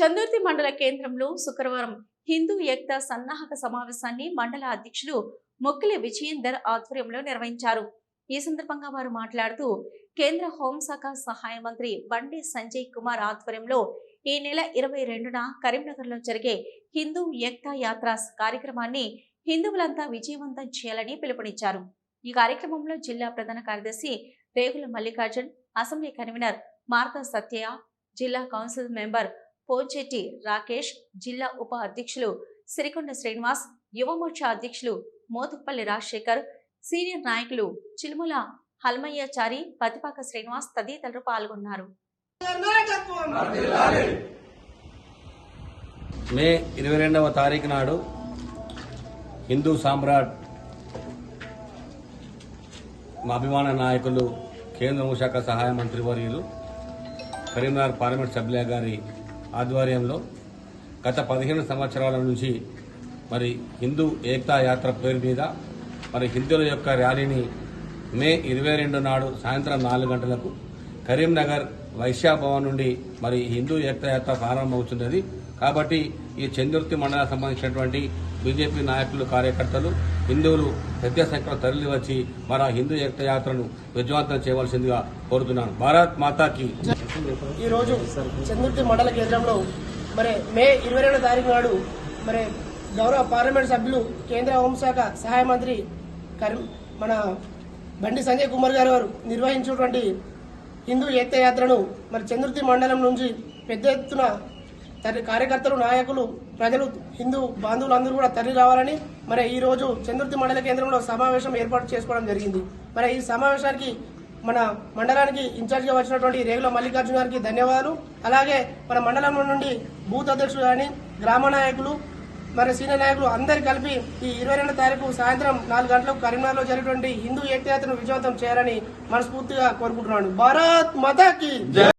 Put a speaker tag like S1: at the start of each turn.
S1: చందుర్తి మండల కేంద్రంలో శుక్రవారం హిందూ ఏక్తా సన్నాహక సమావేశాన్ని మండల అధ్యక్షులు మొక్కిలి విజయేందర్ ఆధ్వర్యంలో నిర్వహించారు. ఈ సందర్భంగా వారు మాట్లాడుతూ కేంద్ర హోంశాఖ సహాయ మంత్రి బండి సంజయ్ కుమార్ ఆధ్వర్యంలో ఈ నెల ఇరవై రెండున కరీంనగర్లో జరిగే హిందూ ఏక్తా యాత్ర కార్యక్రమాన్ని హిందువులంతా విజయవంతం చేయాలని పిలుపునిచ్చారు. ఈ కార్యక్రమంలో జిల్లా ప్రధాన కార్యదర్శి రేగుల మల్లికార్జున్ అసెంబ్లీ కన్వీనర్ మార్తా సత్యయ్య జిల్లా కౌన్సిల్ మెంబర్ పోచెట్టి రాకేష్ జిల్లా ఉప అధ్యక్షులు సిరికొండ శ్రీనివాస్ యువమోర్చా అధ్యక్షులు మోతుపల్లి రాజశేఖర్ సీనియర్ నాయకులు చిలుముల హల్మయ్యాచారి పతిపాక శ్రీనివాస్ తదితరులు పాల్గొన్నారు.
S2: మే ఇరవై రెండవ తారీఖు నాడు హిందూ సామ్రాట్ మా అభిమాన నాయకులు కేంద్ర హోంశాఖ సహాయ మంత్రి వర్యులు కరీంనగర్ పార్లమెంట్ సభ్యుల గారి ఆధ్వర్యంలో గత పదిహేను సంవత్సరాల నుంచి మరి హిందూ ఏకతా యాత్ర పేరు మీద మరి హిందువుల యొక్క ర్యాలీని మే ఇరవై రెండు నాడు సాయంత్రం నాలుగు గంటలకు కరీంనగర్ వైశ్య భవన్ నుండి మరి హిందూ ఏకతా ప్రారంభమవుతున్నది. కాబట్టి ఈ చంద్రుర్తి మండలానికి సంబంధించినటువంటి బీజేపీ నాయకులు కార్యకర్తలు హిందువులు పెద్ద సంఖ్యలో తరలి వచ్చి మన హిందూ ఏకతా విజయవంతం చేయవలసిందిగా కోరుతున్నాను. భారత్ మాతాకి
S3: ఈరోజు చందుర్తి మండల కేంద్రంలో మరి మే ఇరవై రెండు తారీఖు నాడు మరి గౌరవ పార్లమెంట్ సభ్యులు కేంద్ర హోంశాఖ సహాయ మంత్రి కరీం మన బండి సంజయ్ కుమార్ గారు వారు నిర్వహించినటువంటి హిందూ ఏక్త మరి చంద్రుతి మండలం నుంచి పెద్ద ఎత్తున తరి కార్యకర్తలు నాయకులు ప్రజలు హిందూ బాంధవులందరూ కూడా తరలి రావాలని మరి ఈరోజు చంద్రుతి మండల కేంద్రంలో సమావేశం ఏర్పాటు చేసుకోవడం జరిగింది. మరి ఈ సమావేశానికి మన మండలానికి ఇన్ఛార్జిగా వచ్చినటువంటి రేగుల మల్లికార్జున గారికి ధన్యవాదాలు. అలాగే మన మండలం నుండి బూత్ అధ్యక్షులు కానీ గ్రామ నాయకులు మరి సీనియర్ నాయకులు అందరు కలిపి ఈ ఇరవై రెండు తారీఖు సాయంత్రం నాలుగు గంటలకు కరీంనగర్లో జరిగినటువంటి హిందూ ఏకయాత్రను విజయవంతం చేయాలని మనస్ఫూర్తిగా కోరుకుంటున్నాను. భారత్ మతాకి